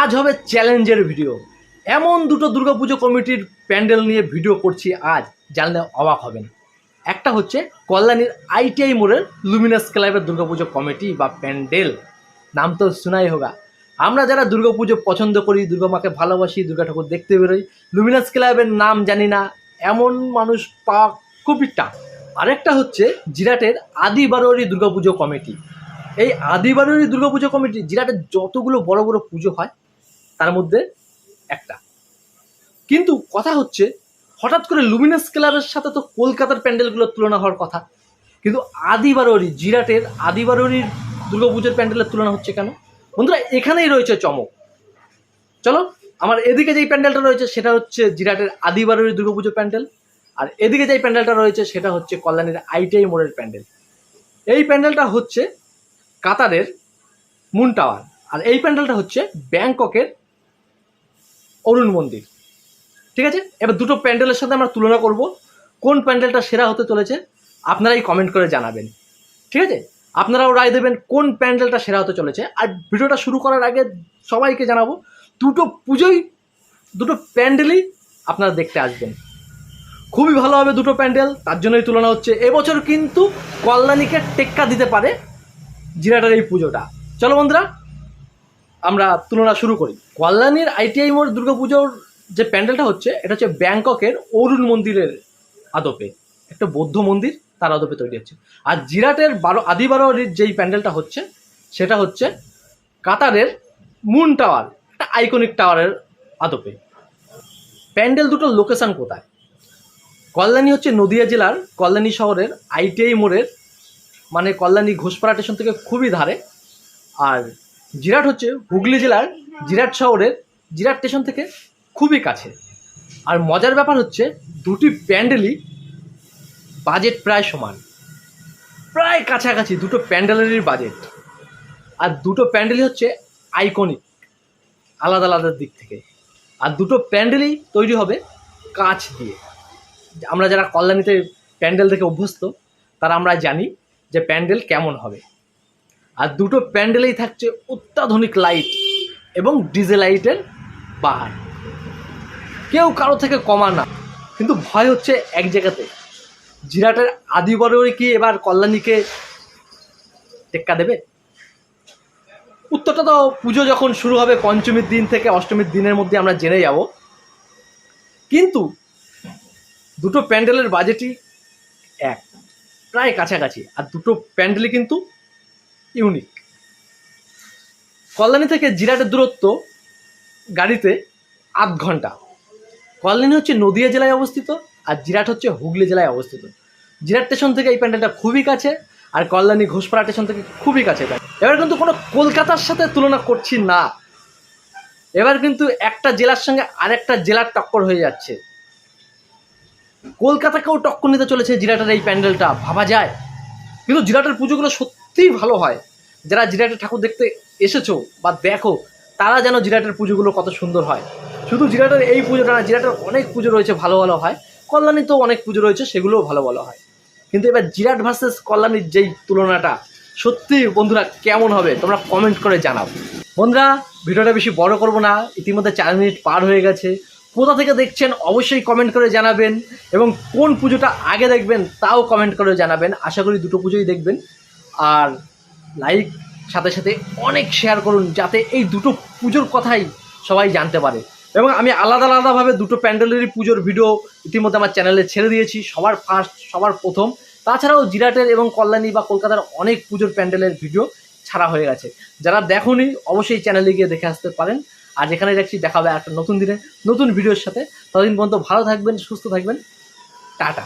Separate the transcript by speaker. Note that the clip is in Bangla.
Speaker 1: আজ হবে চ্যালেঞ্জের ভিডিও। এমন দুটো দুর্গাপুজো কমিটির প্যান্ডেল নিয়ে ভিডিও করছি আজ, জানলে অবাক হবেন। একটা হচ্ছে কল্যাণীর আইটিআই মোড়ের লুমিনাস ক্লাবের দুর্গাপুজো কমিটি বা প্যান্ডেল। নাম তো শোনাই হোগা। আমরা যারা দুর্গাপুজো পছন্দ করি, দুর্গা মাকে ভালোবাসি, দুর্গা ঠাকুর দেখতে বেরোই, লুমিনাস ক্লাবের নাম জানি না, এমন মানুষ পাওয়া খুবই টাফ। আরেকটা হচ্ছে জিরাটের আদি বারোয়ারি দুর্গাপুজো কমিটি। এই আদি বারোয়ারি দুর্গাপুজো কমিটি জিরাটের যতগুলো বড় বড় পুজো হয়, তার মধ্যে একটা। কিন্তু কথা হচ্ছে, হঠাৎ করে লুমিনাস ক্লাবের সাথে তো কলকাতার প্যান্ডেলগুলোর তুলনা হওয়ার কথা, কিন্তু আদি বারোয়ারি জিরাটের আদি বারোয়ারির দুর্গাপুজোর প্যান্ডেলের তুলনা হচ্ছে কেন? বন্ধুরা, এখানেই রয়েছে চমক। চলো, আমার এদিকে যেই প্যান্ডেলটা রয়েছে, সেটা হচ্ছে জিরাটের আদি বারোয়ারি দুর্গাপুজো প্যান্ডেল, আর এদিকে যেই প্যান্ডেলটা রয়েছে, সেটা হচ্ছে কল্যাণীর আইটিআই মোড়ের প্যান্ডেল। এই প্যান্ডেলটা হচ্ছে কাতারের মুন টাওয়ার। আর এই প্যান্ডেলটা হচ্ছে ব্যাংককের অরুণ মন্দির। ঠিক আছে? এবার দুটো প্যান্ডেলের সাথে আমরা তুলনা করব, কোন প্যান্ডেলটা সেরা হতে চলেছে, আপনারাই কমেন্ট করে জানাবেন। ঠিক আছে? আপনারাও রায় দেবেন কোন প্যান্ডেলটা সেরা হতে চলেছে। আর ভিডিওটা শুরু করার আগে সবাইকে জানাব, দুটো পুজোই, দুটো প্যান্ডেলই আপনারা দেখতে আসবেন। খুবই ভালো হবে দুটো প্যান্ডেল, তার জন্যই তুলনা হচ্ছে। এবছর কিন্তু কল্যাণীকে টেক্কা দিতে পারে জিরাটার এই পুজোটা। চলো বন্ধুরা, আমরা তুলনা শুরু করি। কল্যাণীর আইটিআই মোড় দুর্গাপুজোর যে প্যান্ডেলটা হচ্ছে, এটা হচ্ছে ব্যাংককের অরুণ মন্দিরের আদপে। একটা বৌদ্ধ মন্দির, তার আদপে তৈরি হচ্ছে। আর জিরাটের বারো আদি বারোয়ারির যেই প্যান্ডেলটা হচ্ছে, সেটা হচ্ছে কাতারের মুন টাওয়ার, একটা আইকনিক টাওয়ারের আদপে। প্যান্ডেল দুটোর লোকেশান কোথায়? কল্যাণী হচ্ছে নদিয়া জেলার কল্যাণী শহরের আইটিআই মোড়ের মানে কল্যাণী ঘোষপাড়া স্টেশন থেকে খুবই ধারে। আর জিরাট হচ্ছে হুগলি জেলার জিরাট শহরের জিরাট স্টেশন থেকে খুবই কাছে। আর মজার ব্যাপার হচ্ছে দুটি প্যান্ডেলই বাজেট প্রায় সমান। প্রায় কাছাকাছি দুটো প্যান্ডেলেরই বাজেট আর দুটো প্যান্ডেলই হচ্ছে আইকনিক আলাদা আলাদা দিক থেকে। আর দুটো প্যান্ডেলই তৈরি হবে কাঁচ দিয়ে। আমরা যারা কল্যাণীতে প্যান্ডেল থেকে অভ্যস্ত, তারা আমরা জানি যে প্যান্ডেল কেমন হবে। আর দুটো প্যান্ডেলেই থাকছে অত্যাধুনিক লাইট এবং ডিজে লাইটের পাহাড়। কেউ কারও থেকে কমা না, কিন্তু ভয় হচ্ছে এক জায়গাতে। জিরাটের আদি কি এবার কল্যাণীকে টেক্কা দেবে? উত্তরটা তো পুজো যখন শুরু হবে পঞ্চমীর দিন থেকে অষ্টমীর দিনের মধ্যে আমরা জেনে যাব। কিন্তু দুটো প্যান্ডেলের বাজেটই এক। প্রায় কাছাকাছি। আর দুটো প্যান্ডেলই কিন্তু ইউনিক। কল্যাণী থেকে জিরাটের দূরত্ব গাড়িতে আধ ঘণ্টা। কল্যাণী হচ্ছে নদিয়া জেলায় অবস্থিত আর জিরাট হচ্ছে হুগলি জেলায় অবস্থিত। জিরাট স্টেশন থেকে এই প্যান্ডেলটা খুবই কাছে আর কল্যাণী ঘোষপাড়া স্টেশন থেকে খুবই কাছে। এবার কিন্তু কোনো কলকাতার সাথে তুলনা করছি না। এবার কিন্তু একটা জেলার সঙ্গে আরেকটা জেলার টক্কর হয়ে যাচ্ছে। কলকাতাকেও টক্কর নিতে চলেছে জিরাটের এই প্যান্ডেলটা, ভাবা যায়। কিন্তু জিরাটের পুজোগুলো সত্যিই ভালো হয়। যারা জিরাটের ঠাকুর দেখতে এসেছ বা দেখো, তারা যেন জিরাটের পুজোগুলো কত সুন্দর হয়। শুধু জিরাটের এই পুজোটা না, জিরাটের অনেক পুজো রয়েছে ভালো ভালো হয়। কল্যাণীতেও অনেক পুজো রয়েছে, সেগুলোও ভালো ভালো হয়। কিন্তু এবার জিরাট ভার্সেস কল্যাণীর যেই তুলনাটা, সত্যি বন্ধুরা কেমন হবে তোমরা কমেন্ট করে জানাও। বন্ধুরা, ভিডিওটা বেশি বড় করব না, ইতিমধ্যে চার মিনিট পার হয়ে গেছে। কোথা থেকে দেখছেন অবশ্যই কমেন্ট করে জানাবেন এবং কোন পুজোটা আগে দেখবেন তাও কমেন্ট করে জানাবেন। আশা করি দুটো পুজোই দেখবেন। আর লাইক সাথে সাথে অনেক শেয়ার করুন যাতে এই দুটো পুজোর কথাই সবাই জানতে পারে। এবং আমি আলাদা আলাদাভাবে দুটো প্যান্ডেলেরই পুজোর ভিডিও ইতিমধ্যে আমার চ্যানেলে ছেড়ে দিয়েছি। সবার ফার্স্ট সবার প্রথম। তাছাড়াও জিরাটের এবং কল্যাণী বা কলকাতার অনেক পুজোর প্যান্ডেলের ভিডিও ছাড়া হয়ে গেছে। যারা দেখোনি, অবশ্যই চ্যানেলে গিয়ে দেখে আসতে পারেন। আর এখানে দেখছি দেখাবে একটা নতুন দিনে, নতুন ভিডিওর সাথে। ততদিন পর্যন্ত ভালো থাকবেন, সুস্থ থাকবেন। টাটা।